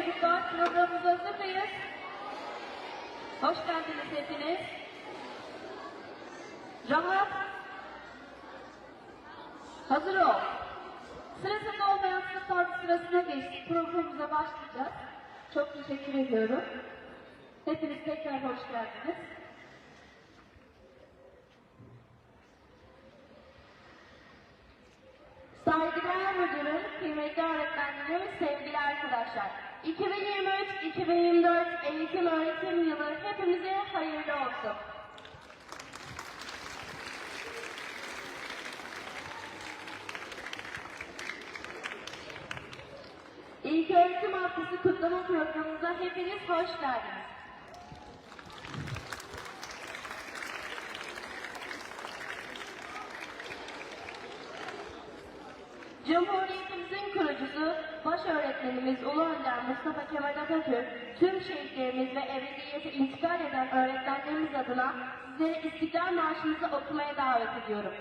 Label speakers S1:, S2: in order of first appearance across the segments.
S1: çocuklar programımıza hazır mıyız? Hoş geldiniz hepiniz. Rahat. Hazır ol. Sırasında olmayan sınıflar sırasına geçtik. Programımıza başlayacağız. Çok teşekkür ediyorum. Hepiniz tekrar hoş geldiniz. Saygıdeğer müdürüm, kıymetli öğretmenlerim, sevgili arkadaşlar. 2023-2024 eğitim öğretim yılı hepimize hayırlı olsun. İlk öğretim haftası kutlama programımıza hepiniz hoş geldiniz. Öğretmenimiz Ulu Önder Mustafa Kemal Atatürk, tüm şehitlerimiz ve ebediyete intikal eden öğretmenlerimiz adına sizlere İstiklal Marşımızı okumaya davet ediyorum.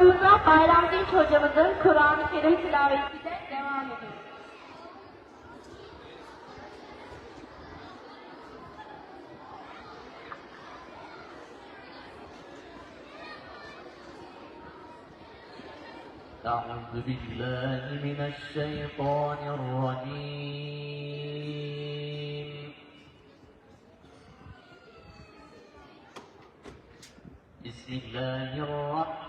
S1: Programımıza Bayram Dinç hocamızın Kur'an-ı Kerim tilavetiyle devam ediyoruz.
S2: أعوذ بالله من الشيطان الرجيم بسم الله الرحمن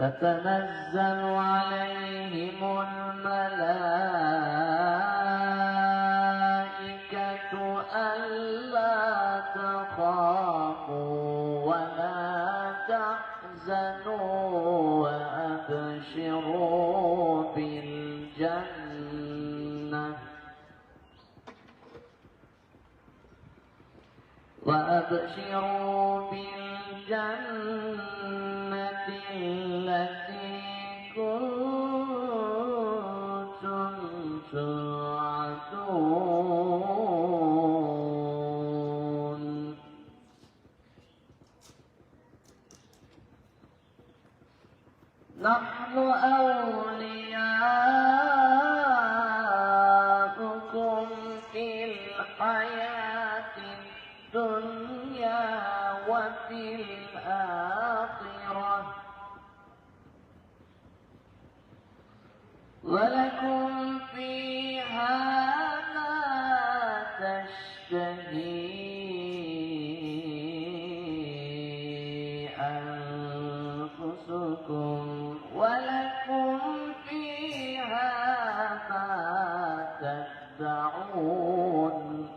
S2: تتنزل عليهم الملائكة ألا تخافوا ولا تحزنوا وأبشروا بالجنة وأبشروا بالجنة الأرض أو يعلمون.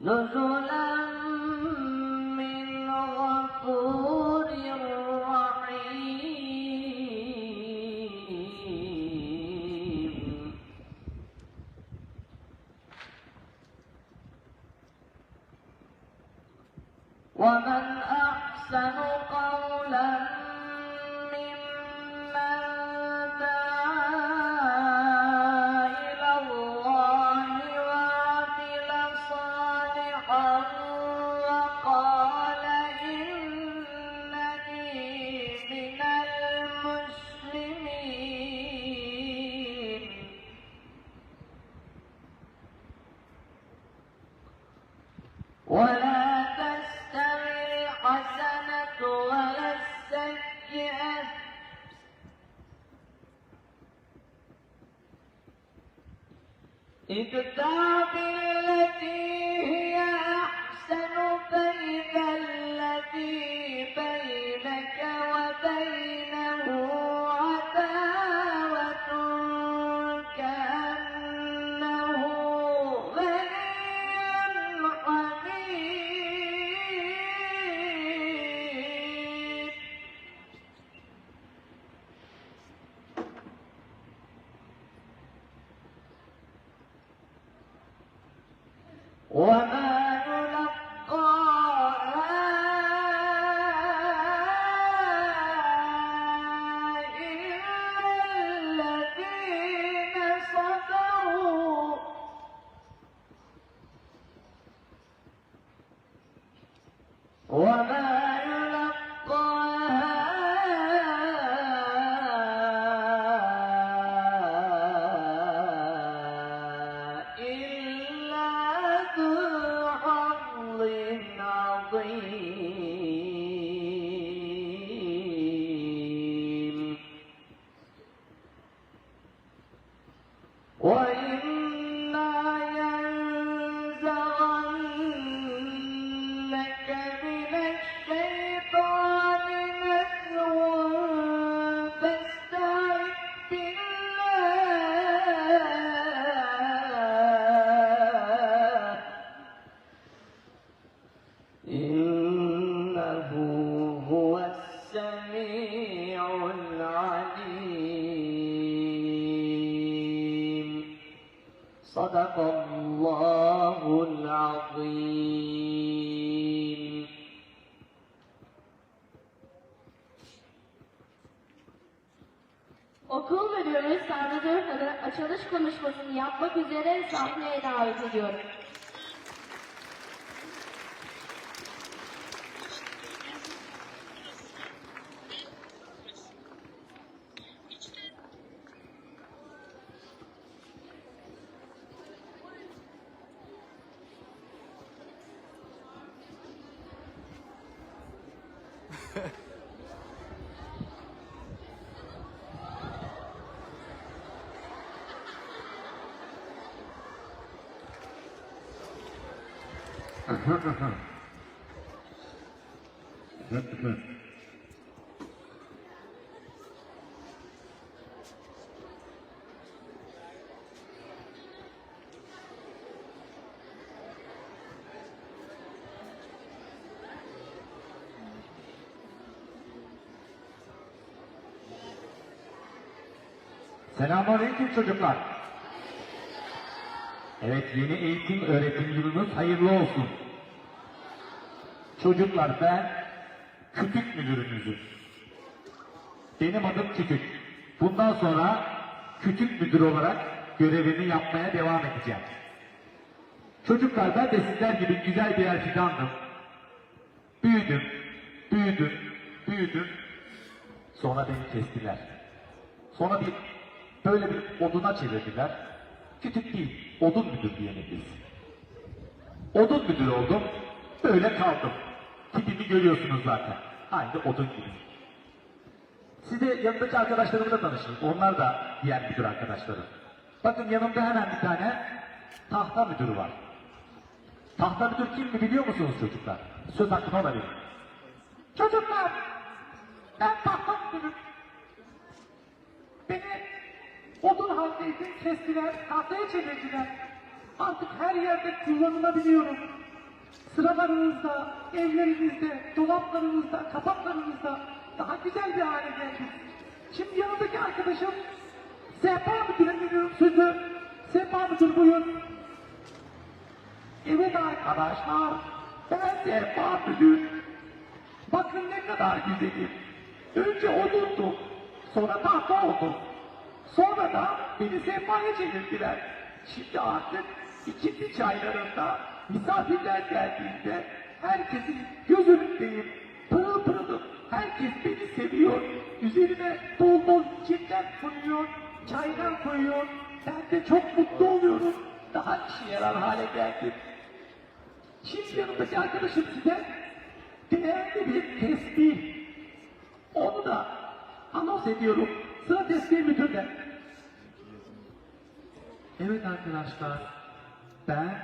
S2: نزلا ولا تستوي الحسنة ولا السيئة. ادفع
S1: üzere sahneye davet ediyorum.
S3: Selamünaleyküm çocuklar. Evet yeni eğitim öğretim yılınız hayırlı olsun. Çocuklar ben kütük müdürünüzüm. Benim adım Kütük. Bundan sonra kütük müdür olarak görevimi yapmaya devam edeceğim. Çocuklar ben de sizler gibi güzel birer fidandım. Büyüdüm, büyüdüm, büyüdüm. Sonra beni kestiler. Sonra bir böyle bir oduna çevirdiler. Kütük değil, odun müdür diyelim. Odun müdür oldum, böyle kaldım. Tipimi görüyorsunuz zaten. Aynı odun gibi. Size yanındaki arkadaşlarımla tanışın. Onlar da diğer müdür arkadaşlarım. Bakın yanımda hemen bir tane tahta müdürü var. Tahta müdür kim mi biliyor musunuz çocuklar? Söz hakkını ona verin. Çocuklar, ben tahta müdürüm. Beni odun haldeydim, kestiler, tahtaya çevirdiler. Artık her yerde kullanılabiliyorum. Sıralarınızda, evlerinizde, dolaplarınızda, kapaklarınızda daha güzel bir hale geldim. Şimdi yanındaki arkadaşım Sehpa Müdür'e veriyorum sözü. Sehpa Müdür buyur. Evet arkadaşlar, ben Sehpa Müdür. Bakın ne kadar güzelim. Önce odundum. Sonra tahta oldum. Sonra da beni sehpaya çevirdiler. Şimdi artık ikindi çaylarında misafirler geldiğinde herkesin göz. Pırıl pırılım. Herkes beni seviyor. Üzerime bol bol çiçekler koyuyor. Çaylar koyuyor. Ben de çok mutlu oluyorum. Daha işe yarar hale geldim. Şimdi yanımdaki arkadaşım size değerli bir tesbih. Onu da anons ediyorum. Sıra tesbih müdürde. Evet arkadaşlar, ben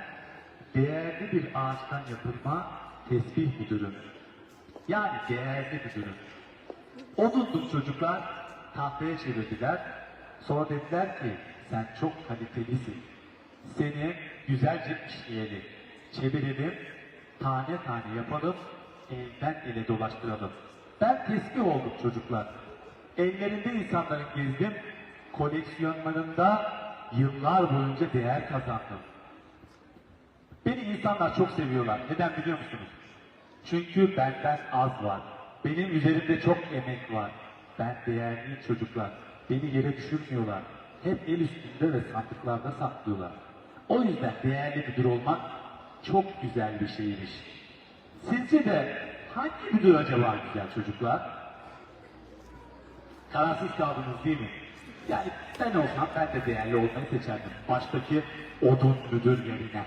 S3: değerli bir ağaçtan yapılma tesbih müdürüm. Yani değerli müdürüm. Odundum çocuklar, tahtaya çevirdiler. Sonra dediler ki, sen çok kalitelisin. Seni güzelce işleyelim, çevirelim, tane tane yapalım, elden ele dolaştıralım. Ben tesbih oldum çocuklar. Ellerinde insanların gezdim, koleksiyonlarında yıllar boyunca değer kazandım. Beni insanlar çok seviyorlar. Neden biliyor musunuz? Çünkü benden az var. Benim üzerimde çok emek var. Ben değerli çocuklar. Beni yere düşürmüyorlar. Hep el üstünde ve sandıklarda saklıyorlar. O yüzden değerli müdür olmak çok güzel bir şeymiş. Sizce de hangi müdür acaba güzel çocuklar? Kararsız kaldınız değil mi? Yani ben olsam ben de değerli olmayı seçerdim. Baştaki odun müdür yerine.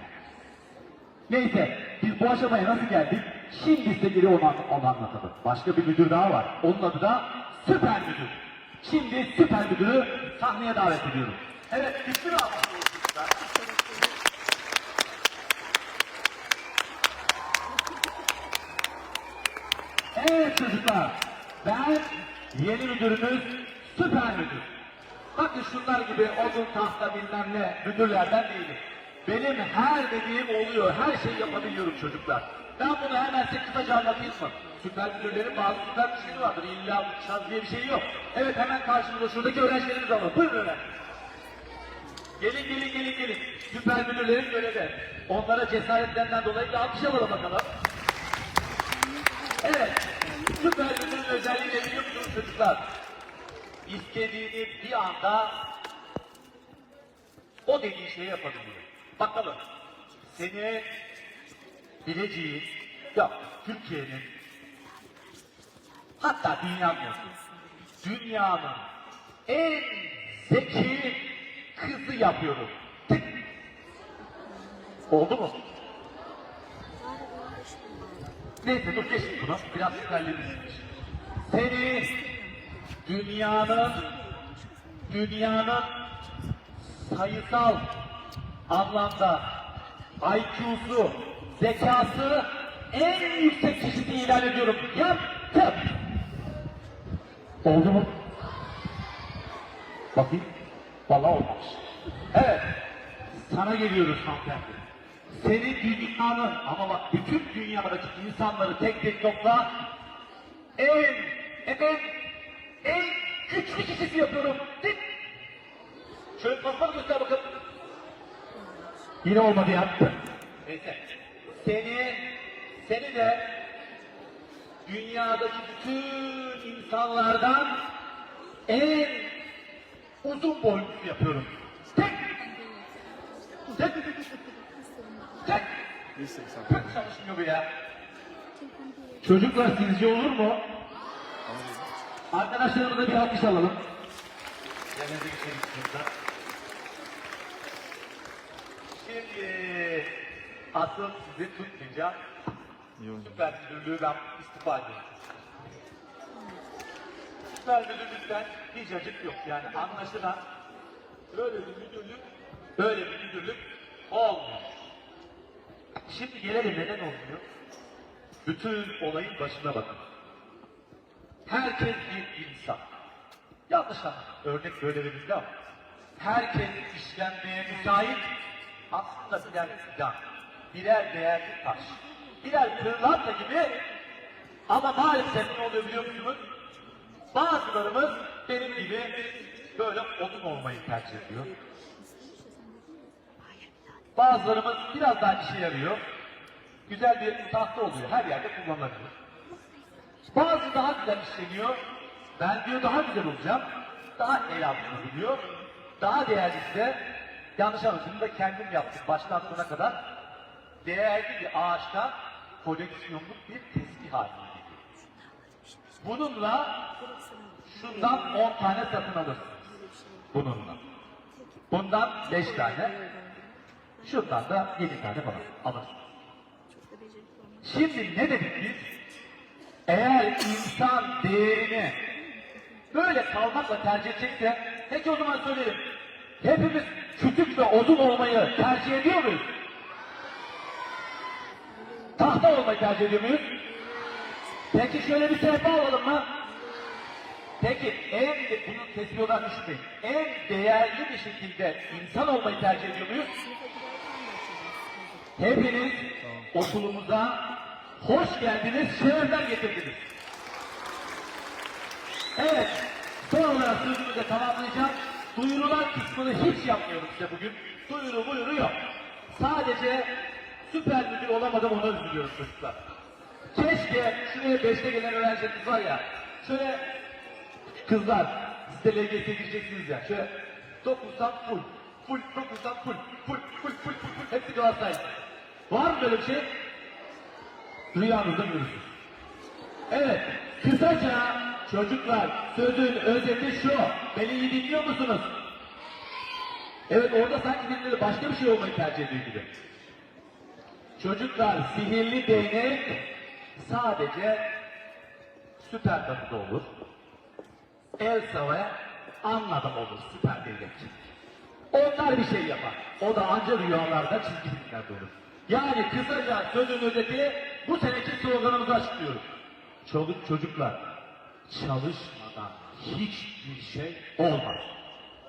S3: Neyse biz bu aşamaya nasıl geldik? Şimdi size geri onu, onu anlatalım. Başka bir müdür daha var. Onun adı da süper müdür. Şimdi süper müdürü sahneye davet ediyorum. Evet olsun. Evet çocuklar, ben yeni müdürünüz süper müdür. Bakın şunlar gibi odun tahta bilmem ne müdürlerden değilim. Benim her dediğim oluyor, her şeyi yapabiliyorum çocuklar. Ben bunu hemen size kısaca anlatayım mı? Süper müdürlerin bazı süper güçleri vardır. İlla uçacağız diye bir şey yok. Evet hemen karşımızda şuradaki öğrencilerimiz alalım. Buyurun öğrenci. Gelin gelin gelin gelin. Süper müdürlerin görevi. Onlara cesaretlerinden dolayı bir alkış alalım bakalım. Evet. Süper müdürün özelliği ne biliyor musunuz çocuklar? İstediğini bir anda o dediği şeyi yapabiliyor. Bakalım. Seni bileceğin, yok Türkiye'nin hatta dünyanın dünyanın en zeki kızı yapıyorum. Tık. Oldu mu? Neyse dur geçin bunu. Biraz süperlemişsiniz. Seni dünyanın dünyanın sayısal anlamda IQ'su, zekası en yüksek kişisi ilan ediyorum. Yaptım. Oldu mu? Bakayım. Vallahi olmamış. Evet. Sana geliyoruz hanımefendi. Seni dünyanın ama bak bütün dünyadaki insanları tek tek topla en en en güçlü kişisi yapıyorum. Dik. Şöyle kafamı göster bakalım. Yine olmadı yaptı. Neyse. Seni seni de dünyadaki bütün insanlardan en uzun boylusu yapıyorum. Tek. Tek. Tek. Pek çalışmıyor bu ya. Çocuklar sizce olur mu? Arkadaşlarımıza bir alkış alalım. Yanınıza geçelim şurada. Şimdi asıl sizi tutmayacağım. Süper müdürlüğü ben istifa ediyorum. Süper müdürlükten hiç acık yok. Yani anlaşılan böyle bir müdürlük, böyle bir müdürlük olmuyor. Şimdi gelelim neden olmuyor? Bütün olayın başına bakın. Herkes bir insan. Yanlış anladım. Örnek böyle verildi ama. Herkes işlenmeye müsait. Aslında birer fidan. Birer değerli taş. Birer pırlanta gibi ama maalesef ne oluyor biliyor musunuz? Bazılarımız benim gibi böyle odun olmayı tercih ediyor. Bazılarımız biraz daha işe yarıyor. Güzel bir tahta oluyor. Her yerde kullanılabilir. Bazı daha güzel işleniyor. Ben diyor daha güzel olacağım. Daha el altına diyor. Daha değerlisi de yanlış anlaşılma da kendim yaptım baştan sona kadar. Değerli bir ağaçtan koleksiyonluk bir tespih haline. Bununla şundan 10 tane satın alırsınız. Bununla. Bundan 5 tane. Şundan da 7 tane falan alırsınız. Şimdi ne dedik biz? Eğer insan değerini böyle kalmakla tercih edecekse, peki o zaman söyleyelim. Hepimiz küçük ve uzun olmayı tercih ediyor muyuz? Tahta olmayı tercih ediyor muyuz? Peki şöyle bir sehpa alalım mı? Peki en, bunu tespih olarak düşünmeyin. En değerli bir şekilde insan olmayı tercih ediyor muyuz? Hepiniz okulumuza hoş geldiniz, şerefler getirdiniz. Evet, son olarak sözümü de tamamlayacağım. Duyurular kısmını hiç yapmıyorum size bugün. Duyuru buyuru yok. Sadece süper müdür olamadım ona üzülüyorum çocuklar. Keşke şuraya beşte gelen öğrencilerimiz var ya, şöyle kızlar, siz de LGS'ye gireceksiniz ya, şöyle dokuzdan full, full, dokuzdan full, full, full, full, full, full, hepsi Galatasaray. Var mı böyle bir şey? Rüyanızda görürsünüz. Evet, kısaca çocuklar sözün özeti şu. Beni iyi dinliyor musunuz? Evet orada sanki birileri başka bir şey olmayı tercih ediyor gibi. Çocuklar sihirli değnek sadece süper kapıda olur. Elsa ve Anna'da olur süper değnek. Onlar bir şey yapar. O da ancak rüyalarda çizgi filmlerde olur. Yani kısaca sözün özeti bu seneki sloganımızı açıklıyoruz. Çoluk çocuklar çalışmadan hiçbir şey olmaz.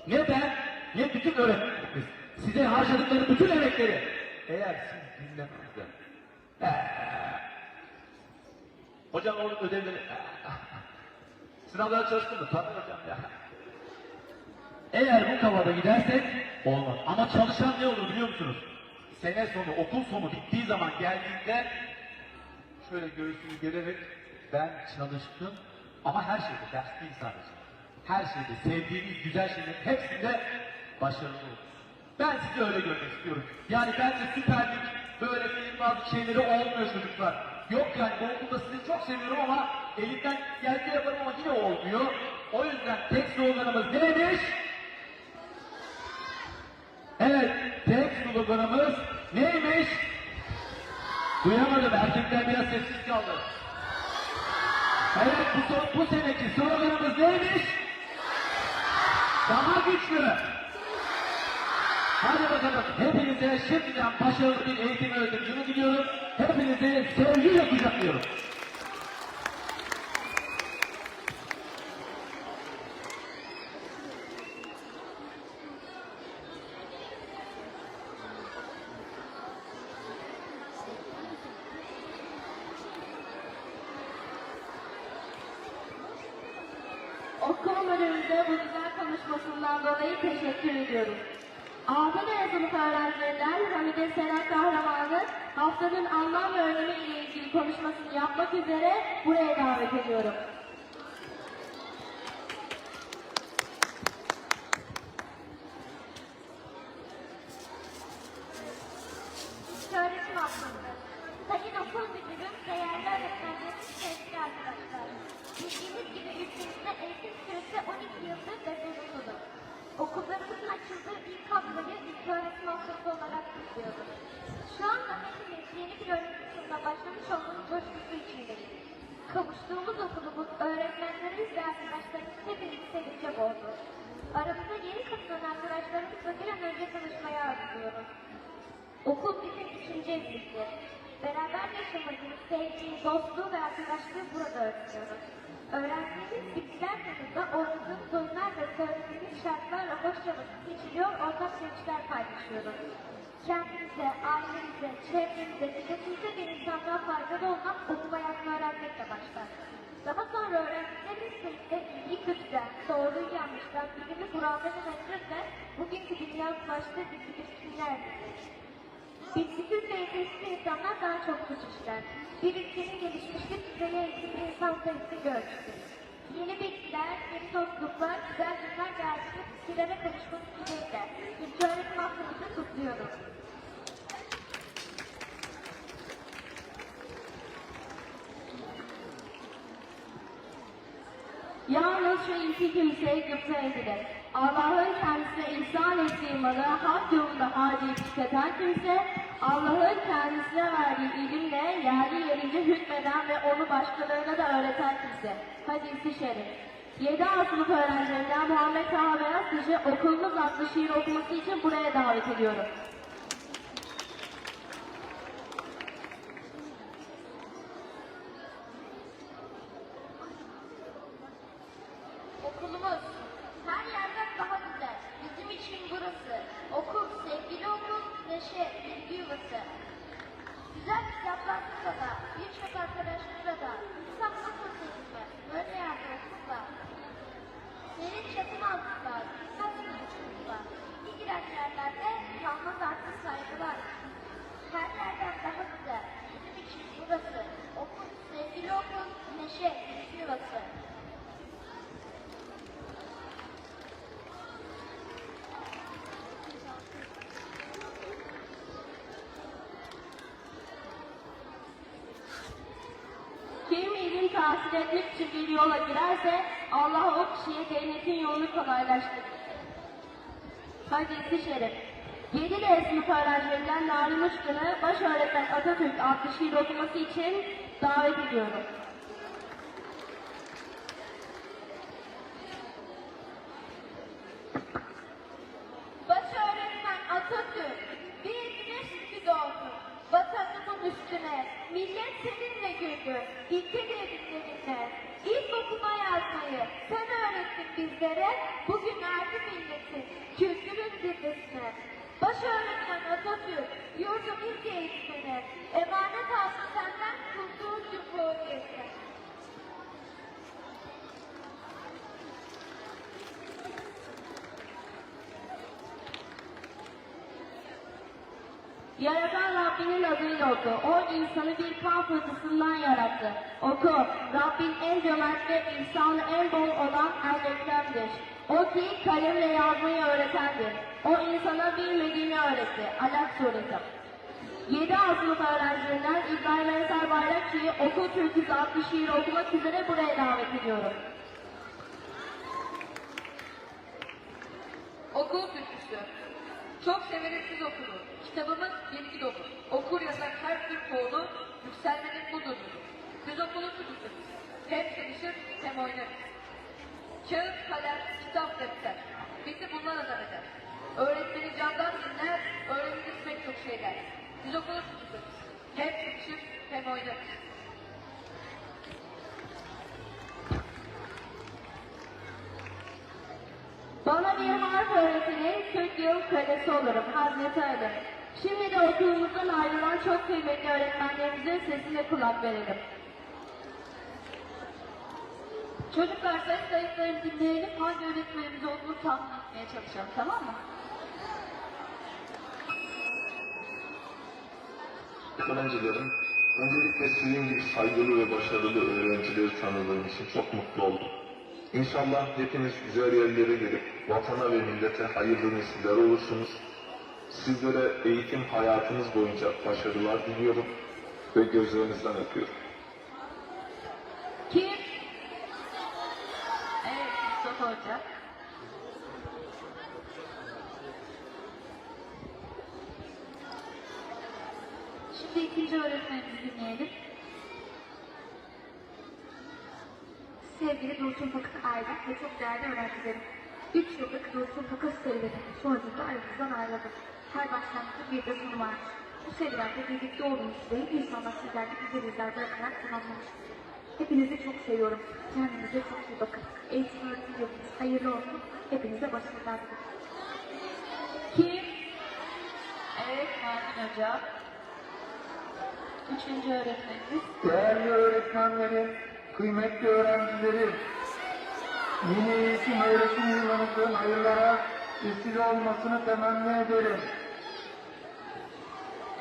S3: Neden? Ne bütün öğretmenlerimiz size harcadıkları bütün emekleri eğer siz dinlemezse eee, hocam oğlum ödevleri eee, sınavlara çalıştın mı? Tabii hocam ya. Eğer bu kafada gidersek olmaz. Ama çalışan ne olur biliyor musunuz? Sene sonu, okul sonu bittiği zaman geldiğinde şöyle göğsünü gererek ben çalıştım ama her şeyde ders değil sadece. Her şeyde sevdiğimiz güzel şeylerin hepsinde başarılı olur. Ben sizi öyle görmek istiyorum. Yani bence Süper Lig böyle senin bazı şeyleri olmuyor çocuklar. Yok yani bu okulda sizi çok seviyorum ama elimden geldiği yaparım ama yine olmuyor. O yüzden tek sloganımız neymiş? Evet, tek sloganımız neymiş? Duyamadım, erkekler biraz sessiz kaldı. Evet, bu, bu seneki sloganımız neymiş? Daha güçlü. Hadi bakalım, hepinize şimdiden başarılı bir eğitim öğretim yılı diliyorum. Hepinizi sevgiyle kucaklıyorum.
S1: Okul müdürümüze bu güzel konuşmasından dolayı teşekkür ediyoruz. Adil Yazılı öğrencilerinden Hamide Seren Kahraman'ı haftanın anlam ve önemi ile ilgili konuşmasını yapmak üzere buraya davet ediyorum.
S4: Öğretim hakkında. Sayın okul müdürüm, değerli öğretmenlerimiz, sevgili arkadaşlar. Bildiğiniz gibi ülkemizde eğitim süresi 12 yıldır ve zorunludur. Okullarımızın açıldığı ilk haftayı ilk öğretim haftası olarak kutluyoruz. Şu anda hepimiz yeni bir öğretim yılına başlamış olduğumuz coşkusu içindeyiz. Kavuştuğumuz okulumuz, öğretmenlerimiz ve arkadaşlarımız hepimizi sevince boğdu. Aramıza yeni katılan arkadaşlarımızla bir an önce tanışmayı arzuluyoruz. Okul bizim ikinci evimizdir. Beraber yaşamayı, sevgiyi, dostluğu ve arkadaşlığı burada öğreniyoruz. Öğrendiğimiz bilgiler yanında oynadığımız oyunlar ve söylediğimiz şartlarla vakit geçiriyor, ortak sevinçler paylaşıyoruz. Kendimize, ailemize, çevremize, milletimize bir insandan faydalı olmak okul hayatını öğrenmekle başlar. Daha sonra öğrendiklerimiz birlikte iyi kötüden, doğruyu yanlıştan, bilimi kurallarını öğrenirse bugünkü dünya ulaştığı bir bilgi eder. Bilgi Türk eğitim eski insanlar daha çok suç işler. Bir ülkenin gelişmişlik düzeyi eğitimli insan sayısı ölçüdür. Yeni bilgiler, yeni topluluklar, güzel günler geldi. Fikirlere karışmak dileğiyle. İlk öğretim haftamızı kutluyorum.
S1: Yalnız şu iki kimseye gıpta edilir. Allah'ın kendisine ihsan ettiği malı hak yolunda harcayıp tüketen kimse, Allah'ın kendisine verdiği ilimle yerli yerince hükmeden ve onu başkalarına da öğreten kimse. Hadisi şerif. 7 A öğrencilerinden Muhammed Taha Beyaz Kişi okulumuz adlı şiir okuması için buraya davet ediyorum.
S4: Okulumuz her yerden daha güzel. Bizim için burası. Okul, sevgili okul, neşe, bilgi yuvası. Güzel kitaplarımızla da, birçok arkadaşımızla da, kitap nasıl sevilmez, böyle yerde okulda. Senin çatın altında, dikkat sınıfımızda. Bir giren yerlerde kalmaz artık saygılar. Her yerden daha güzel. Bizim için burası. Okul, sevgili okul, neşe, bilgi yuvası.
S1: Kim etmek için bir yola girerse Allah o kişiye cennetin yolunu kolaylaştırır. Hadisi şerif. Yedi de sınıf öğrencilerinden Narin Uçkun'u baş öğretmen Atatürk adlı şiir okuması için davet ediyorum.
S4: Baş öğretmen Atatürk bir güneş gibi doğdu. Vatanımın üstüne millet seninle güldü. İlke devletlerinle. İlk okuma yazmayı sen öğrettin bizlere. Bugün erdi milletin kültürün zirvesine. Baş öğretmen Atatürk yurdum ilk eğitmeni. Emanet aldı senden kurduğun cumhuriyeti.
S1: Yaratan Rabbinin adıyla oku. O insanı bir kan fırtısından yarattı. Oku. Rabbin en cömert ve ihsanı en bol olan Erreklem'dir. O ki kalemle yazmayı öğretendir. O insana bilmediğini öğretti. Alak suresi. 7 A sınıf öğrencilerinden İbrahim Ensar Bayrakçı'yı okul türküsü adlı şiir okumak üzere buraya davet ediyorum.
S5: Okul türküsü. Çok severek biz okulu. Kitabımız bilgi dolu. Okur yazar her Türk oğlu yükselmenin budur. Biz okulu tutuyoruz. Hem çalışır hem oynarız. Kağıt, kalem, kitap, defter. Bizi bunlar adam eder. Öğretmeni candan dinler, öğreniriz pek çok şeyler. Biz okulu tutuyoruz. Hem çalışır hem oynarız.
S1: Bana bir harf öğretinin 40 yıl kölesi olurum. Hazreti Ali. Şimdi de okulumuzdan ayrılan çok kıymetli öğretmenlerimizin sesine kulak verelim.
S5: Çocuklar ses kayıtlarını dinleyelim. Hangi öğretmenimiz olduğunu tahmin etmeye çalışalım. Tamam mı?
S6: Öğrencilerim, öncelikle sizin gibi saygılı ve başarılı öğrencileri tanıdığım için çok mutlu oldum. İnşallah hepiniz güzel yerlere gelip vatana ve millete hayırlı nesiller olursunuz. Sizlere eğitim hayatınız boyunca başarılar diliyorum ve gözlerinizden öpüyorum.
S5: Kim? Evet Mustafa Hoca. Şimdi ikinci öğretmenimizi dinleyelim.
S7: Sevgili Dursun Fakık Aydın ve çok değerli öğrencilerim. Üç yıllık Dursun Fakık serüveninin sonucunda aramızdan ayrıldık. Her başlangıçta bir de sonu var. Bu serüvende birlikte olduğumuz süreyi inşallah sizler de güzel izler bırakarak tamamlamışız. Hepinizi çok seviyorum. Kendinize çok iyi bakın. Eğitim öğretim yılınız hayırlı olsun. Hepinize başarılar dilerim.
S1: Kim?
S5: Evet Mardin Hoca. Üçüncü öğretmenimiz.
S8: Değerli öğretmenlerim, kıymetli öğrencilerim, yeni eğitim öğretim yılınızın hayırlara vesile olmasını temenni ederim.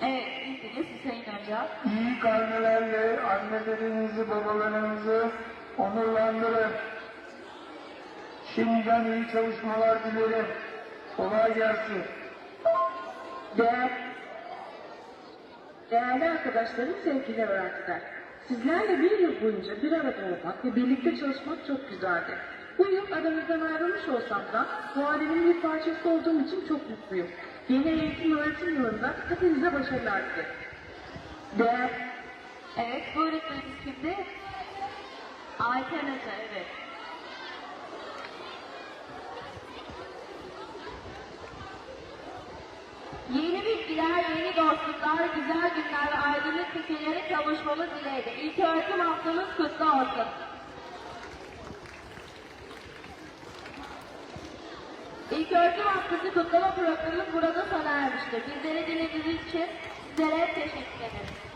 S1: Evet, bildiniz Hüseyin Hoca.
S8: İyi karnelerle annelerinizi, babalarınızı onurlandırın. Şimdiden iyi çalışmalar dilerim. Kolay gelsin.
S9: Değer, değerli arkadaşlarım, sevgili öğrenciler. Sizlerle bir yıl boyunca bir arada olmak ve birlikte çalışmak çok güzeldi. Bu yıl aramızdan ayrılmış olsam da bu alemin bir parçası olduğum için çok mutluyum. Yeni eğitim öğretim yılında hepinize başarılar dilerim.
S1: Evet, bu öğretmenimiz kimdi? Ayten Hoca, evet. Yeni bilgiler, yeni dostluklar, güzel günler ve aydınlık fikirlere kavuşmamız dileğiyle. İlk öğretim haftamız kutlu olsun. İlk öğretim haftası kutlama programımız burada sona ermiştir. Bizleri dinlediğiniz için sizlere teşekkür ederiz.